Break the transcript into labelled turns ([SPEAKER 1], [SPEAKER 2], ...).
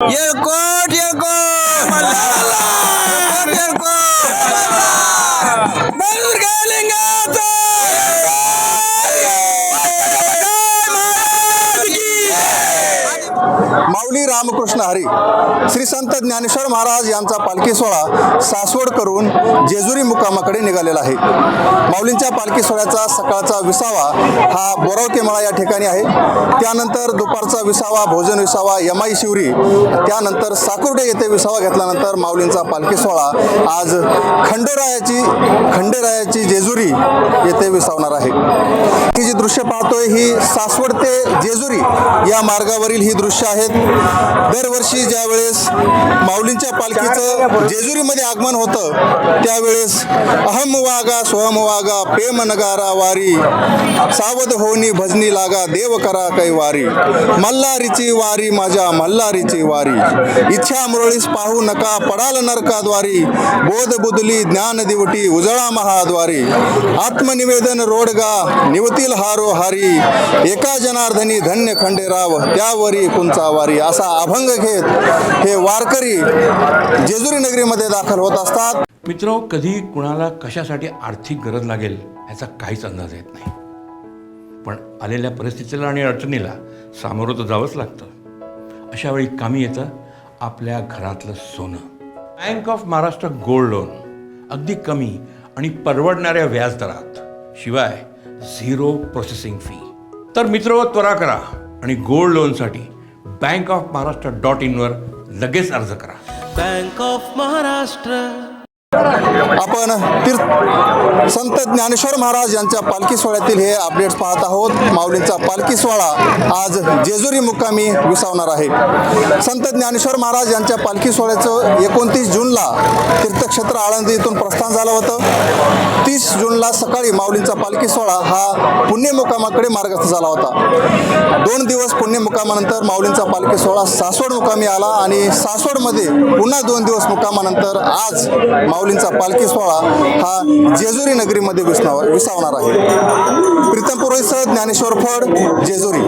[SPEAKER 1] येळकोट येळकोट येळकोट येळकोट
[SPEAKER 2] माऊली रामकृष्ण हरी. श्री संत ज्ञानेश्वर महाराज यांचा पालखी सोहळा सासवड करून जेजुरी मुक्कामाकडे निघालेला आहे. माऊलींच्या पालखी सोहळ्याचा सकाळचा विसावा हा बोरावकेमळा या ठिकाणी आहे. त्यानंतर दुपारचा विसावा भोजन विसावा यमाई शिवरी त्यानंतर साकुर्डे येथे विसावा घेतल्यानंतर माऊलींचा पालखी सोहळा आज खंडोरायाची खंडेरायाची जेजुरी येथे विसावणार आहे. ही जी दृश्य पाहतोय ही सासवड ते जेजुरी या मार्गावरील ही दृश्य आहेत. दरवर्षी ज्यावेळेस माऊलींच्या पालखीचं जेजुरीमध्ये आगमन होतं त्यावेळेस अहम वागा सोहम वागा प्रेम नगारा वारी. सावध होनी भजनी लागा देव करा कै वारी. मल्हारीची वारी माझ्या मल्हारीची वारी. इच्छा मुरळीस पाहू नका पडाल नरकाद्वारी बोध बुदली ज्ञान दिवटी उजळा महाद्वारी. आत्मनिवेदन रोडगा निवतील हारो हारी एका जनार्दनी धन्य खंडेराव त्यावरी कुंचा वारी असा अभंग घेत हे वारकरी जेजुरी नगरीमध्ये दाखल होत असतात.
[SPEAKER 3] मित्र कधी कुणाला कशासाठी आर्थिक गरज लागेल याचा काहीच अंदाज येत नाही. पण आलेल्या परिस्थितीला आणि अडचणीला सामोरं तर जावंच लागतं. अशा वेळी कामी येतं आपल्या घरातलं सोनं. Bank of Maharashtra gold loan अगदी कमी आणि परवडणाऱ्या व्याजदरात शिवाय झिरो प्रोसेसिंग फी. तर मित्र त्वरा करा आणि गोल्ड लोनसाठी बँक ऑफ महाराष्ट्र डॉट इनवर लगेच अर्ज करा.
[SPEAKER 1] Bank of Maharashtra.
[SPEAKER 2] आपण तीर्थ संत ज्ञानेश्वर महाराज यांच्या पालखी सोहळ्यातील हे अपडेट्स पाहत आहोत. माऊलींचा पालखी सोहळा आज जेजुरी मुक्कामी विसावणार आहे. संत ज्ञानेश्वर महाराज यांच्या पालखी सोहळ्याचं एकोणतीस जूनला तीर्थक्षेत्र आळंदी इथून प्रस्थान झालं होतं. तीस जूनला सकाळी माऊलींचा पालखी सोहळा हा पुण्यमुकामाकडे मार्गस्थ झाला होता. दोन दिवस पुण्यमुकामानंतर माऊलींचा पालखी सोहळा सासवड मुकामी आला आणि सासवडमध्ये पुन्हा दोन दिवस मुकामानंतर आज माऊली माऊलींचा पालखी सोहळा हा जेजुरी नगरीमध्ये विसनाव विसावणार आहे. प्रीतम पुरोहितसह ज्ञानेश्वर फड जेजुरी.